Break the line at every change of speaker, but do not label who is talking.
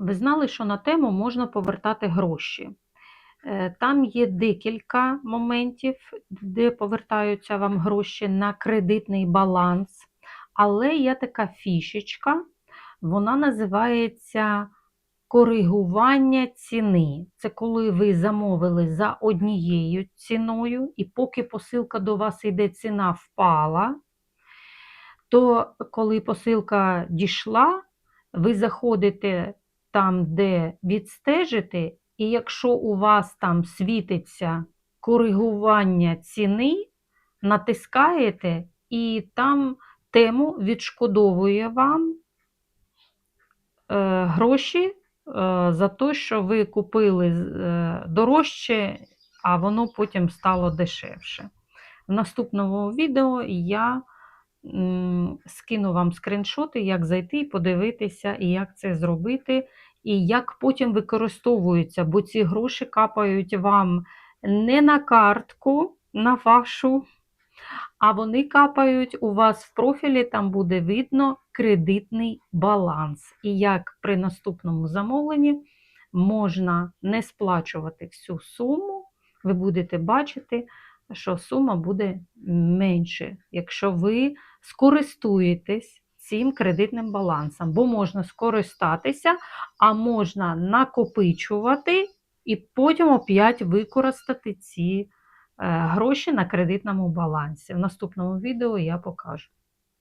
Ви знали, що на тему можна повертати гроші. Е, Там є декілька моментів, де повертаються вам гроші на кредитний баланс. Але є така фішечка, вона називається коригування ціни. Це коли ви замовили за однією ціною, і поки посилка до вас йде, ціна впала, то коли посилка дійшла, ви заходите там, де відстежите, і якщо у вас там світиться коригування ціни, натискаєте, і там тему відшкодовує вам е, гроші е, за те, що ви купили е, дорожче, а воно потім стало дешевше. В наступному відео я скину вам скріншоти, як зайти і подивитися, і як це зробити, і як потім використовуються, бо ці гроші капають вам не на картку, на вашу, а вони капають у вас в профілі, там буде видно кредитний баланс. І як при наступному замовленні можна не сплачувати всю суму, ви будете бачити, що сума буде менше, якщо ви скористуєтесь цим кредитним балансом, бо можна скористатися, а можна накопичувати і потім опять використати ці е, гроші на кредитному балансі. В наступному відео я покажу.